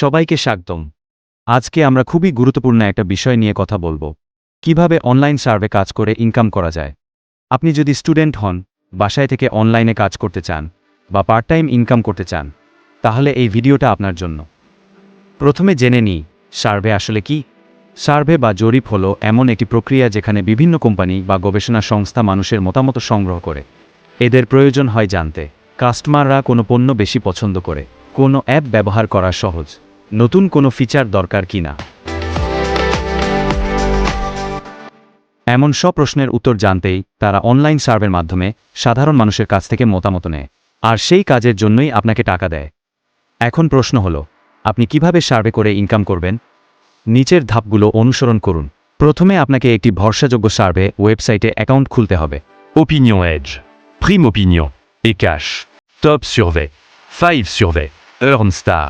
সবাইকে স্বাগতম। আজকে আমরা খুবই গুরুত্বপূর্ণ একটা বিষয় নিয়ে কথা বলব। কীভাবে অনলাইন সার্ভে কাজ করে ইনকাম করা যায়। আপনি যদি স্টুডেন্ট হন, বাসায় থেকে অনলাইনে কাজ করতে চান, বা পার্ট টাইম ইনকাম করতে চান, তাহলে এই ভিডিওটা আপনার জন্য। প্রথমে জেনে নিই, সার্ভে আসলে কি? সার্ভে বা জরিপ হলো এমন একটি প্রক্রিয়া যেখানে বিভিন্ন কোম্পানি বা গবেষণা সংস্থা মানুষের মতামত সংগ্রহ করে। এদের প্রয়োজন হয় জানতে। কাস্টমাররা কোনো পণ্য বেশি পছন্দ করে। কোনো অ্যাপ ব্যবহার করা সহজ। নতুন কোনো ফিচার দরকার কিনা এমন সব প্রশ্নের উত্তর জানতেই তারা অনলাইন সার্ভের মাধ্যমে সাধারণ মানুষের কাছ থেকে মতামত নেয়। আর সেই কাজের জন্যই আপনাকে টাকা দেয়। এখন প্রশ্ন হল আপনি কীভাবে সার্ভে করে ইনকাম করবেন? নিচের ধাপগুলো অনুসরণ করুন। প্রথমে আপনাকে একটি ভরসাযোগ্য সার্ভে ওয়েবসাইটে অ্যাকাউন্ট খুলতে হবে। Opinion Edge, Prime Opinion, Ecash, Top Survey, Five Survey, Earn Star.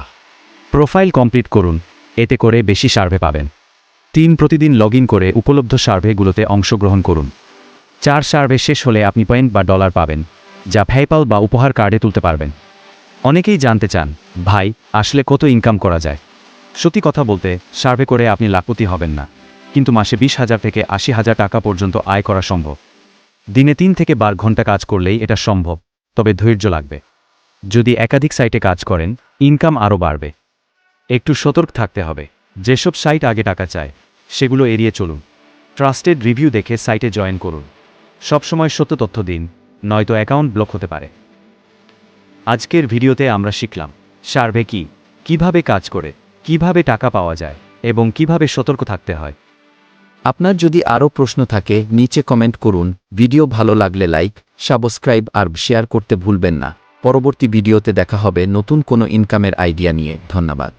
Profile complete করুন, এতে করে বেশি সার্ভে পাবেন। তিন প্রতিদিন লগ করে উপলব্ধ সার্ভেগুলোতে অংশগ্রহণ করুন। চার সার্ভে শেষ হলে আপনি পয়েন্ট বা ডলার পাবেন, যা ফ্যাইপাল বা উপহার কার্ডে তুলতে পারবেন। অনেকেই জানতে চান, ভাই, আসলে কত ইনকাম করা যায়? সত্যি কথা বলতে, সার্ভে করে আপনি লাখপতি হবেন না। কিন্তু মাসে বিশ হাজার থেকে আশি হাজার টাকা পর্যন্ত আয় করা সম্ভব। দিনে তিন থেকে বার ঘণ্টা কাজ করলেই এটা সম্ভব, তবে ধৈর্য লাগবে। যদি একাধিক সাইটে কাজ করেন ইনকাম আরও বাড়বে। একটু সতর্ক থাকতে হবে। যেসব সাইট আগে টাকা চায়, সেগুলো এড়িয়ে চলুন। ট্রাস্টেড রিভিউ দেখে সাইটে জয়েন করুন। সবসময় সত্য তথ্য দিন, নয়তো অ্যাকাউন্ট ব্লক হতে পারে। আজকের ভিডিওতে আমরা শিখলাম, সার্ভে কি, কীভাবে কাজ করে, কীভাবে টাকা পাওয়া যায়, এবং কীভাবে সতর্ক থাকতে হয়। আপনার যদি আরও প্রশ্ন থাকে, নিচে কমেন্ট করুন। ভিডিও ভালো লাগলে লাইক, সাবস্ক্রাইব আর শেয়ার করতে ভুলবেন না। পরবর্তী ভিডিওতে দেখা হবে নতুন কোনো ইনকামের আইডিয়া নিয়ে। ধন্যবাদ।